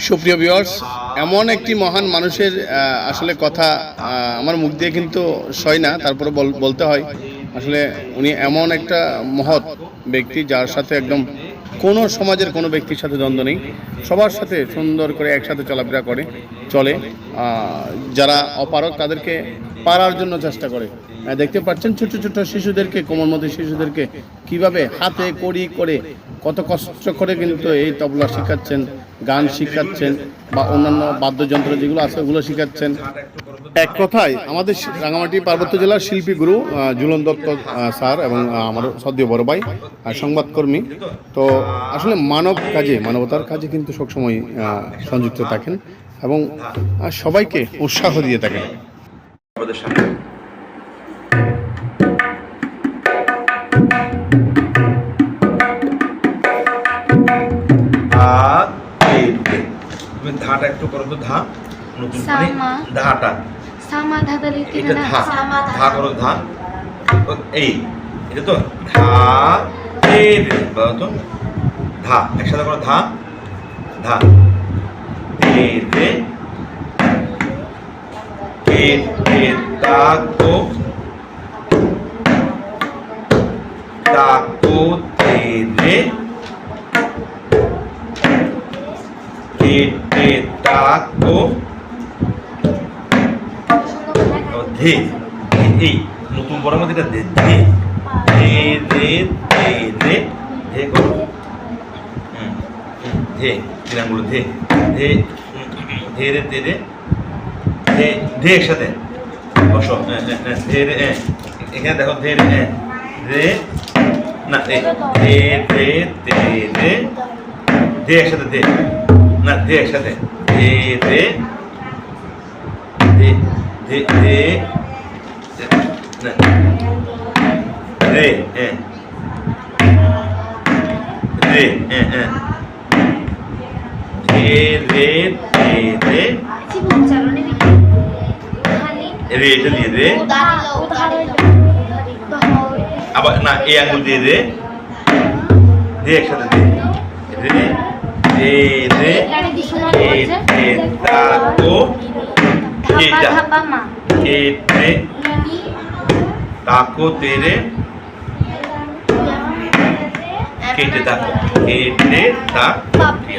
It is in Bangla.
সুপ্রিয় ভিউয়ার্স এমন একটি মহান মানুষের আসলে কথা আমার মুখ দিয়ে কিন্তু সয় না তারপরে বল- বলতে হয়। আসলে উনি এমন একটা মহৎ ব্যক্তি, যার সাথে একদম কোনো সমাজের কোনো ব্যক্তির সাথে দ্বন্দ্ব নেই। সবার সাথে সুন্দর করে একসাথে চলাফেরা করে, চলে। যারা অপারক তাদেরকে পারার জন্য চেষ্টা করে। দেখতে পাচ্ছেন ছোট ছোট শিশুদেরকে, কোমলমতি শিশুদেরকে কীভাবে হাতে কড়ি করে কত কষ্ট করে কিন্তু এই তবলা শেখাচ্ছেন, গান শেখাচ্ছেন বা অন্যান্য বাদ্যযন্ত্র যেগুলো আছে ওগুলো শেখাচ্ছেন। এক কথায় আমাদের রাঙামাটি পার্বত্য জেলার শিল্পী গুরু জুলন দত্ত স্যার এবং আমার সদ্য বড় ভাই সংবাদকর্মী। তো আসলে মানব কাজে, মানবতার কাজে কিন্তু সবসময় সংযুক্ত থাকেন এবং সবাইকে উৎসাহ দিয়ে থাকেন। আমাদের সামনে ধাটা একটু করো তো ধা। নতুন করে। ধাটা। সামা ধাদালি এটা কিনা ধা। সামা ধা করো ধা। এই এটা তো ধা। তে তে। বলো তো। ধা একসাথে করো ধা। ধা। তে তে তে তে তা তো তাকো তে রে ও ধে এই নতুন বড় মধ্যে এটা ধে ধে ধে রে ধে রে ধে করো ধে তিরাঙ্গুলো ধে ধে ধে রে ধে রে ধে ধে একসাথে বসো হ্যাঁ, হ্যাঁ, হ্যাঁ, ধে রে হ্যাঁ। এখানে দেখো ধে রে হ্যাঁ রে না এ ধে রে ধে রে ধে একসাথে ধে না ধে একসাথে ধে রে ধে ধে ধে না রে হ্যাঁ রে হ্যাঁ হ্যাঁ ধে রে ধে রে জীবন চালনে খালি রে এটা দিয়ে রে উদাহরণ উদাহরণ আবার না এই আঙুল দিয়ে রে দে একসাথে দে রে দে রে এ তে তাকো তেরে কেটে তে তা বাপরে